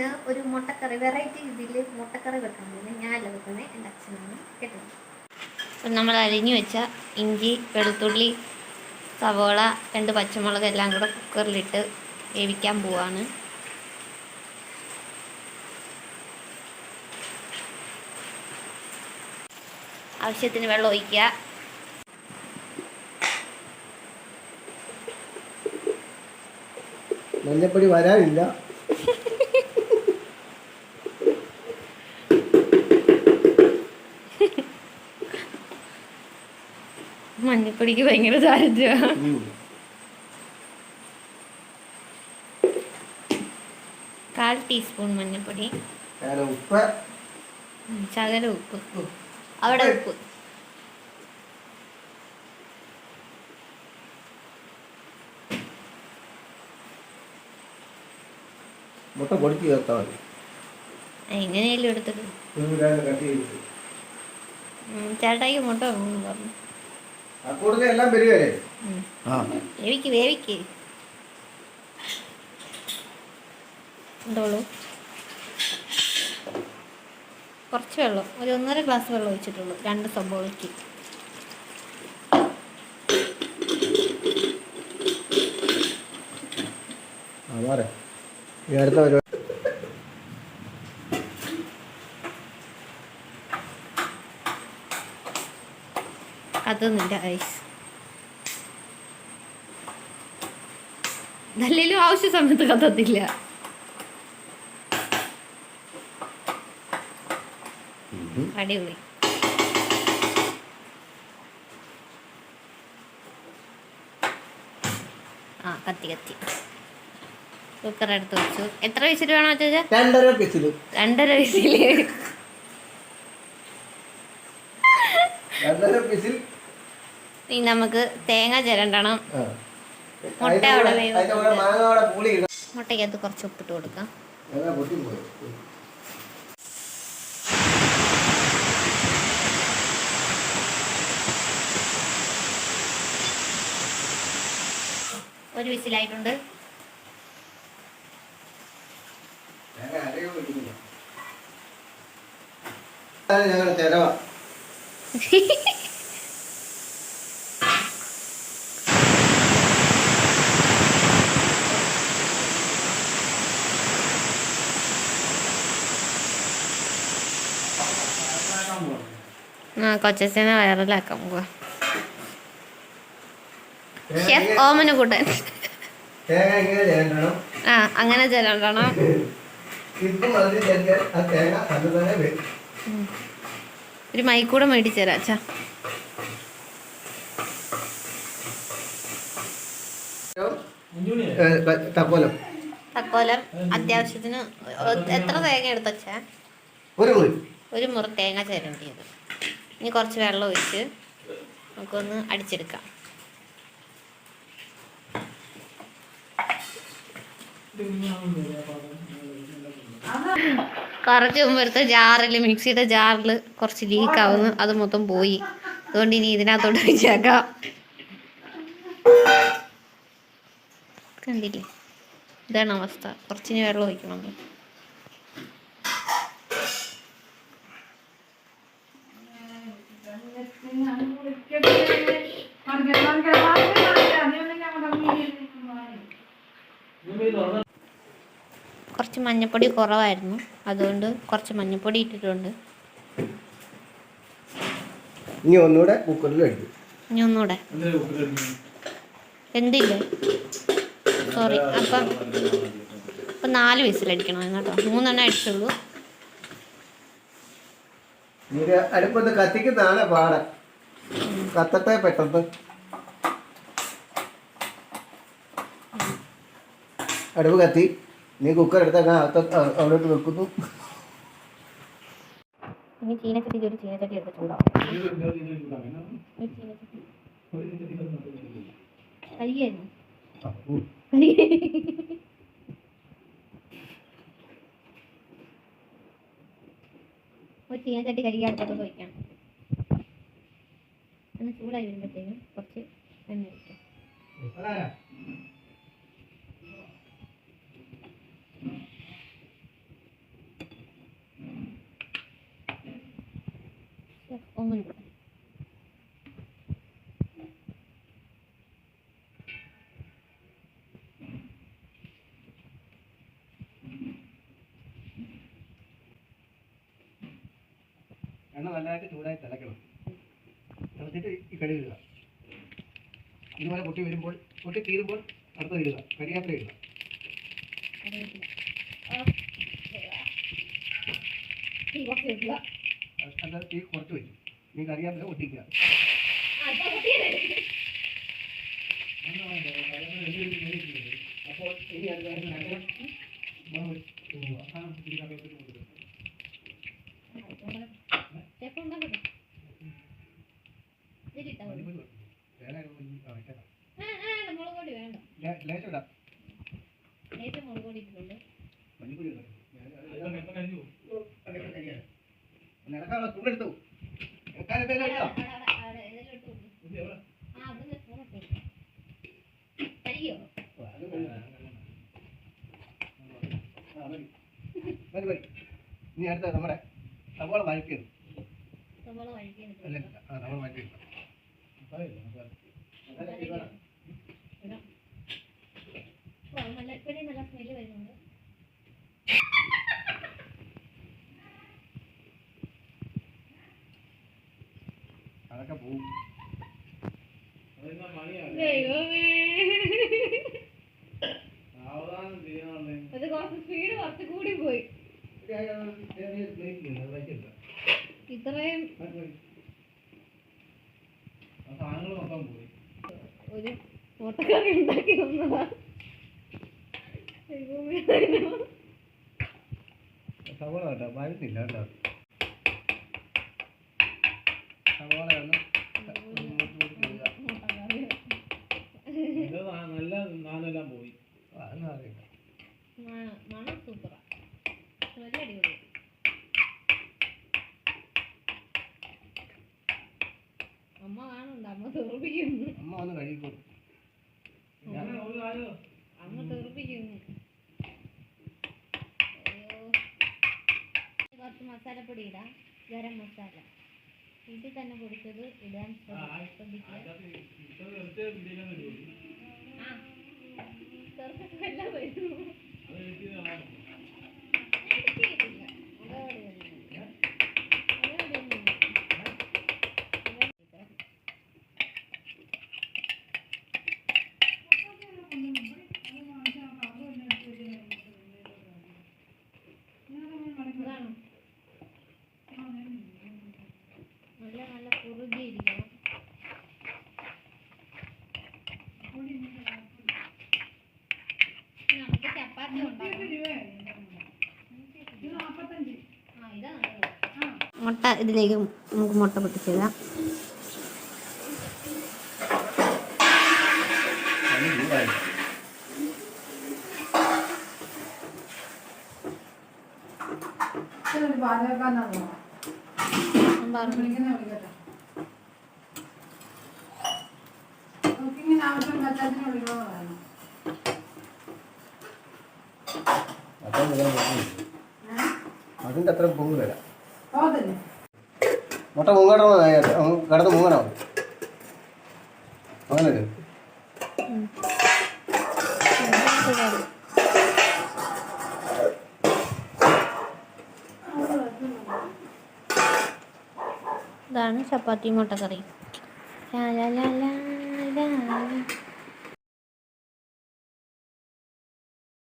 ഇന്ന് ഒരു മുട്ടക്കറി വെറൈറ്റി രീതിയിൽ മുട്ടക്കറി വെക്കാൻ പോകുന്നത് ഞാനല്ല വെക്കുന്നത് എന്റെ അച്ഛനാണ് കേട്ടോ. അപ്പം നമ്മൾ അരിഞ്ഞു വെച്ച ഇഞ്ചി വെളുത്തുള്ളി സവോള രണ്ട് പച്ചമുളക് എല്ലാം കൂടെ കുക്കറിലിട്ട് വേവിക്കാൻ പോവാണ്. ആവശ്യത്തിന് വെള്ളം ഒഴിക്കുക. മഞ്ഞപ്പൊടി വരാനില്ല. മഞ്ഞപ്പൊടിക്ക് ഭയങ്കര ദാരിദ്ര്യമാണ്. കാൽ ടീസ്പൂൺ മഞ്ഞപ്പൊടി ഞാൻ ഉപ്പ്. ശകല ഉപ്പ്. അവിടെ ഉപ്പ്. മുട്ട പൊടിച്ച് ചേർത്താൽ മതി. എങ്ങനെയല്ലോ ഉം, ചേട്ടായിക്ക് മുട്ട പറഞ്ഞു എല്ലാം വരികയല്ലേ ആ. വേവിക്ക് വേവിക്ക്. എന്തോളൂ കുറച്ച് വെള്ളം ഒരു ഒന്നര ഗ്ലാസ് വെള്ളം ഒഴിച്ചിട്ടുള്ളൂ രണ്ട് സബോളയ്ക്ക് അടുത്ത പരിപാടി. കത്തുന്നില്ല ഐസ് നല്ലേലും ആവശ്യ സമയത്ത് കത്തത്തില്ല അടിപൊളി. ആ കത്തി കത്തി. കുക്കർ എടുത്ത് വെച്ചു. എത്ര വിസിൽ വേണോ ചോദിച്ചാൽ രണ്ടര വയസ്സിൽ രണ്ടര വിസിൽ രണ്ടര പിസിൽ ഇനി നമുക്ക് തേങ്ങ ചിരണ്ടണം. മുട്ട അവിടെ മുട്ടയ്ക്കകത്ത് കുറച്ച് ഉപ്പിട്ട് കൊടുക്കാം. ഒരു വിസിലായിട്ടുണ്ട്. ഞങ്ങൾ ചെലവ. ആ കൊച്ചനെ വൈറലാക്കാം പോവാ ഷെഫ് ഓമന കൂട്ടൻ. ആ അങ്ങനെ ജലണ്ടണം ഒരു മൈക്കൂടെ മേടിച്ചു തരാം അച്ഛാ. തപ്പോലം തക്കോലം. അത്യാവശ്യത്തിന് എത്ര തേങ്ങ എടുത്തച്ചാ ഒരു മുറി. ഒരു മുറി തേങ്ങ ചിരണ്ടിയത്. ഇനി കുറച്ച് വെള്ളം ഒഴിച്ച് നമുക്കൊന്ന് അടിച്ചെടുക്കാം. കുറച്ച് മുമ്പെടുത്ത ജാറിൽ മിക്സിയുടെ ജാറിൽ കുറച്ച് ലീക്ക് ആവുന്നു. അത് മൊത്തം പോയി. അതുകൊണ്ട് ഇനി ഇതിനകത്തോട്ട് വെച്ചേക്കാം കണ്ടില്ലേ? ഇതാണ് അവസ്ഥ. കുറച്ചിനി വെള്ളം ഒഴിക്കണം. കുറച്ച് മഞ്ഞപ്പൊടി കുറവായിരുന്നു. അതുകൊണ്ട് കുറച്ച് മഞ്ഞപ്പൊടി ഇട്ടിട്ടുണ്ട്. ഇനി ഒന്നുകൂടെ കുക്കറിൽ എടുത്തു ഇനി ഒന്നുകൂടെ. എന്തില്ലേ? സോറി അപ്പം അപ്പം നാല് വിസിലടിക്കണം കേട്ടോ. മൂന്നെണ്ണം അടിച്ചുള്ളൂ. അടുപ്പത്ത് കത്തിക്കുന്നതാണ് പാടെ. കത്തട്ടെ പെട്ടെന്ന്. അടുപ്പ് കത്തി. നീ കുക്കർ അ- അവിടോട്ട് വെക്കുന്നു. ഇനി ചീനച്ചട്ടി ഒരു ചീനച്ചട്ടി എടുത്ത് ചൂടാവും. ഒരു ചീനച്ചട്ടി വയ്ക്കാം ഒന്ന് ചൂടായി വരുമ്പോഴത്തേക്കും കുറച്ച് എണ്ണ ഒഴിക്കാം. ഒന്നും എണ്ണ നല്ലതായിട്ട് ചൂടായി തിളക്കണം. തിളച്ചിട്ട് ഈ കടി ഇടുക. ഇതുപോലെ പൊട്ടി വരുമ്പോൾ പൊട്ടി തീരുമ്പോൾ അടുത്തത് ഇടുക. കരിയാപ്പില ഇടുക. തീ കുറച്ച് വെച്ചു നീ കറിയാപ്പില ഒട്ടിക്കുക അപ്പോൾ ഇനി അത് മുളക് പൊടി വേണ്ട ലേശം ഏറ്റവും മുളക് പൊടി ഇട്ടിട്ടുണ്ട് മഞ്ഞപ്പൊടി നടക്കാനുള്ള സ്പൂണെടുത്തു എടുക്കാൻ പേര് അവിടെ, എടുത്തോ അവിടെ, അവിടെ, ഇതിലോട്ട് കൊടുക്ക്. ആ, അവിടുന്ന് spoon ഇട്ട് കൊടുക്ക്. കഴിയോ? ആ, മതി. മതി മതി ഇനി അടുത്ത നമ്മുടെ സവാള വഴക്കിയത്. ആ അത് നല്ല സ്മെല്ല് വരുന്നുണ്ട് അതൊക്കെ പോവും. അത് കുറച്ച് സ്പീഡ് കുറച്ച് കൂടി പോയി. ഇത്രയും ഒരു മുട്ടക്കറി ഉണ്ടാക്കി വന്നതാ ദൈവമേ സവാള കേട്ടോ വഴത്തില്ല കേട്ടോ സവാള ഒന്ന് മുട്ടക്കറി നല്ല നാലെല്ലാം പോയി മണം സൂപ്പറാ. സ്മെല്ല് അടിപൊളി. അമ്മ കാണുന്നുണ്ട്. അമ്മ തെറിപ്പിക്കുന്നു. അമ്മ വന്ന് കഴിക്കും അമ്മ തെറിപ്പിക്കുന്നു. കുറച്ച് മസാലപ്പൊടി ഇടാം. ഗരം മസാല. വീട്ടിൽ തന്നെ പൊടിച്ചത് ഇടാൻ ശ്രദ്ധി- ശ്രദ്ധിക്കുക. ആ ചെറുപ്പം എല്ലാം വരുന്നു. കുറുകിയിരിക്കണം നമുക്ക് ചപ്പാത്തി ഉണ്ടാക്കണം മുട്ട ഇതിലേക്ക് നമുക്ക് മുട്ട പൊട്ടിച്ചിടാം അതിന്റെ അത്ര പൊങ്ങില്ല മുട്ട മുങ്ങണോ? കിടന്ന് മുങ്ങണോ? അങ്ങനെ ഇതാണ് ചപ്പാത്തി മുട്ടക്കറി ലാ ലാ ലാ. ലാ ലാ.